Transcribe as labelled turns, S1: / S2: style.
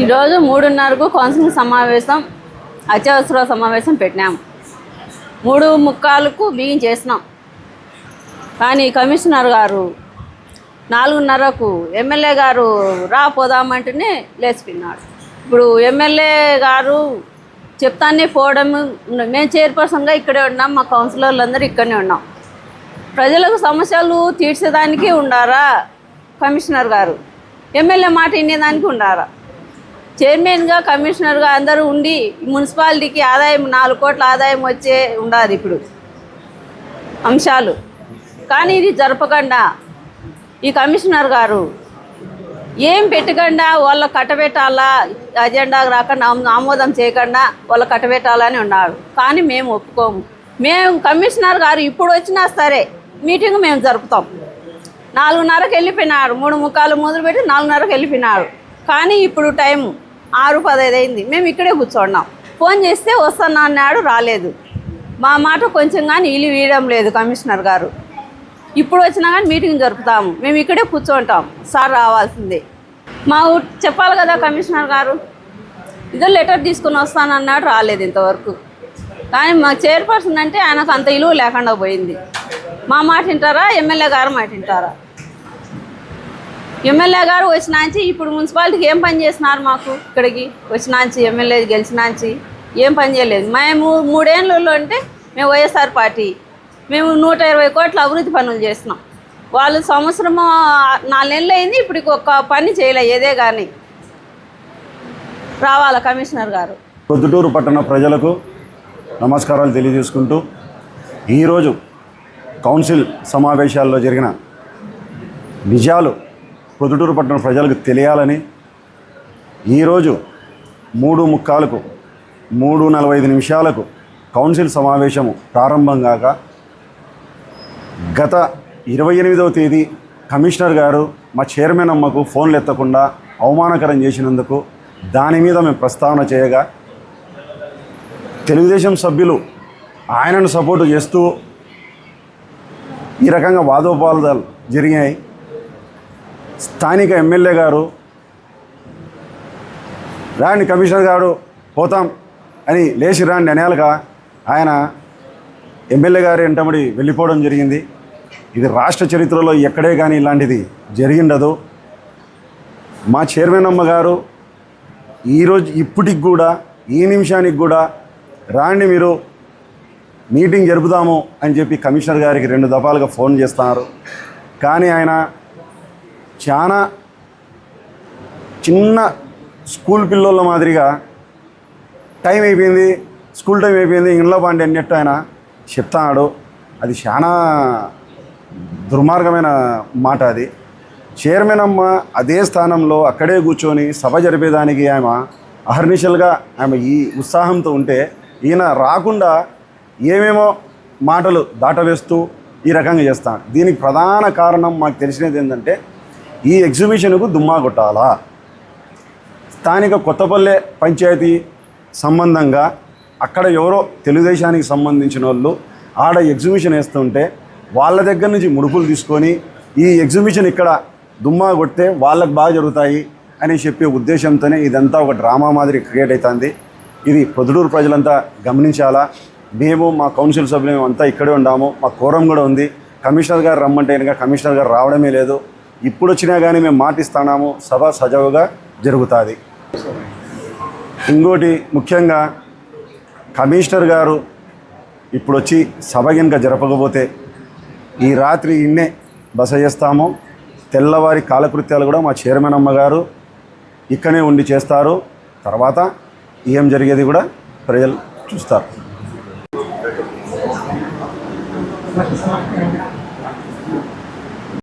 S1: ఈరోజు మూడున్నరకు కౌన్సిలింగ్ సమావేశం అత్యవసర సమావేశం పెట్టినాం. మూడు ముక్కాలకు బియ్యం చేసినాం. కానీ కమిషనర్ గారు నాలుగున్నరకు ఎమ్మెల్యే గారు రా పోదామంటేనే లేచిపోయినాడు. ఇప్పుడు ఎమ్మెల్యే గారు చెప్తానే పోవడం మేము చైర్పర్సన్గా ఇక్కడే ఉన్నాం మా కౌన్సిలర్లు అందరూ ఇక్కడనే ఉన్నాం. ప్రజలకు సమస్యలు తీర్చేదానికి ఉండారా కమిషనర్ గారు? ఎమ్మెల్యే మాట వినేదానికి ఉండారా? చైర్మన్గా కమిషనర్గా అందరూ ఉండి మున్సిపాలిటీకి ఆదాయం నాలుగు కోట్ల ఆదాయం వచ్చే ఉండాలి ఇప్పుడు అంశాలు. కానీ ఇది జరపకుండా ఈ కమిషనర్ గారు ఏం పెట్టకుండా వాళ్ళ కట్టబెట్టాలా అజెండా రాకుండా ఆమోదం చేయకుండా వాళ్ళ కట్టబెట్టాలని ఉన్నాడు కానీ మేము ఒప్పుకోము. మేము కమిషనర్ గారు ఇప్పుడు వచ్చినా సరే మీటింగ్ మేము జరుపుతాం. నాలుగున్నరకు వెళ్ళిపోయినాడు మూడు ముక్కాలు మొదలుపెట్టి నాలుగున్నరకు వెళ్ళిపోయినాడు కానీ ఇప్పుడు టైం ఆరు పదైదు అయింది. మేము ఇక్కడే కూర్చున్నాం. ఫోన్ చేస్తే వస్తున్నా అన్నాడు రాలేదు. మా మాట కొంచెం కానీ ఇల్లు వీయడం లేదు కమిషనర్ గారు. ఇప్పుడు వచ్చినా కానీ మీటింగ్ జరుపుతాము. మేము ఇక్కడే కూర్చుంటాం. సార్ రావాల్సిందే. మా చెప్పాలి కదా కమిషనర్ గారు? ఇదో లెటర్ తీసుకుని వస్తానన్నాడు రాలేదు ఇంతవరకు. కానీ మా చైర్పర్సన్ అంటే ఆయనకు అంత ఇలువ లేకుండా పోయింది. మా మాట వింటారా? ఎమ్మెల్యే గారు మాట వింటారా? ఎమ్మెల్యే గారు వచ్చినాంచి ఇప్పుడు మున్సిపాలిటీకి ఏం పని చేసినారు మాకు? ఇక్కడికి వచ్చినాంచి ఎమ్మెల్యే గెలిచినాంచి ఏం పని చేయలేదు. మేము మూడేళ్ళలో అంటే మేము వైఎస్ఆర్ పార్టీ. మేము నూట ఇరవై కోట్ల అభివృద్ధి పనులు చేసినాం వాళ్ళు సంవత్సరం నాలుగేళ్ళు అయింది ఇప్పుడు ఒక్క పని చేయలే ఏదే కానీ రావాలా కమిషనర్ గారు?
S2: పొద్దుటూరు పట్టణ ప్రజలకు నమస్కారాలు తెలియజేసుకుంటూ ఈరోజు కౌన్సిల్ సమావేశాల్లో జరిగిన నిజాలు ప్రొద్దుటూరు పట్టణ ప్రజలకు తెలియాలని ఈరోజు మూడు ముక్కాలకు మూడు నలభై ఐదు నిమిషాలకు కౌన్సిల్ సమావేశము ప్రారంభం కాక గత ఇరవై ఎనిమిదవ తేదీ కమిషనర్ గారు మా చైర్మన్ అమ్మకు ఫోన్లు ఎత్తకుండా అవమానకరం చేసినందుకు దాని మీద మేము ప్రస్తావన చేయగా తెలుగుదేశం సభ్యులు ఆయనను సపోర్టు చేస్తూ ఈ రకంగా వాదోపాదాలు జరిగాయి. స్థానిక ఎమ్మెల్యే గారు రాండి కమిషనర్ గారు పోతాం అని లేచి రాండి అనేయాలక ఆయన ఎమ్మెల్యే గారు వెంటబడి వెళ్ళిపోవడం జరిగింది. ఇది రాష్ట్ర చరిత్రలో ఎక్కడే కానీ ఇలాంటిది జరిగిండదు. మా చైర్మన్ అమ్మ గారు ఈరోజు ఇప్పటికి కూడా ఈ నిమిషానికి కూడా రాండి మీరు మీటింగ్ జరుపుదాము అని చెప్పి కమిషనర్ గారికి రెండు దఫాలుగా ఫోన్ చేస్తున్నారు. కానీ ఆయన చాలా చిన్న స్కూల్ పిల్లల మాదిరిగా టైం అయిపోయింది స్కూల్ టైం అయిపోయింది ఇంట్లో పండి అన్నట్టు ఆయన చెప్తాడు అది చాలా దుర్మార్గమైన మాట అది. చైర్మన్ అమ్మ అదే స్థానంలో అక్కడే కూర్చొని సభ జరిపేదానికి ఆమె అహర్నిశలుగా ఆమె ఈ ఉత్సాహంతో ఉంటే ఈయన రాకుండా ఏమేమో మాటలు దాటవేస్తూ ఈ రకంగా చేస్తాను దీనికి ప్రధాన కారణం మాకు తెలిసినది ఏంటంటే ఈ ఎగ్జిబిషన్కు దుమ్మా కొట్టాలా? స్థానిక కొత్తపల్లె పంచాయతీ సంబంధంగా అక్కడ ఎవరో తెలుగుదేశానికి సంబంధించిన వాళ్ళు ఆడ ఎగ్జిబిషన్ వేస్తుంటే వాళ్ళ దగ్గర నుంచి ముడుపులు తీసుకొని ఈ ఎగ్జిబిషన్ ఇక్కడ దుమ్మా కొడితే వాళ్ళకి బాగా జరుగుతాయి అని చెప్పే ఉద్దేశంతోనే ఇదంతా ఒక డ్రామా మాదిరి క్రియేట్ అవుతుంది ఇది పొదుడూరు ప్రజలంతా గమనించాలా? మేము మా కౌన్సిల్ సభ్యులు అంతా ఇక్కడే ఉన్నాము మా కోరం కూడా ఉంది. కమిషనర్ గారు రమ్మంటే కనుక కమిషనర్ గారు రావడమే లేదు. ఇప్పుడు వచ్చినా కానీ మేము మాటిస్తున్నాము సభ సజావుగా జరుగుతుంది. ఇంకోటి ముఖ్యంగా కమిషనర్ గారు ఇప్పుడు వచ్చి సభ కనుక జరపకపోతే ఈ రాత్రి ఇన్నే బస చేస్తాము. తెల్లవారి కాలకృత్యాలు కూడా మా చైర్మన్ అమ్మగారు ఇక్కడనే ఉండి చేస్తారు. తర్వాత ఏం జరిగేది కూడా ప్రజలు చూస్తారు.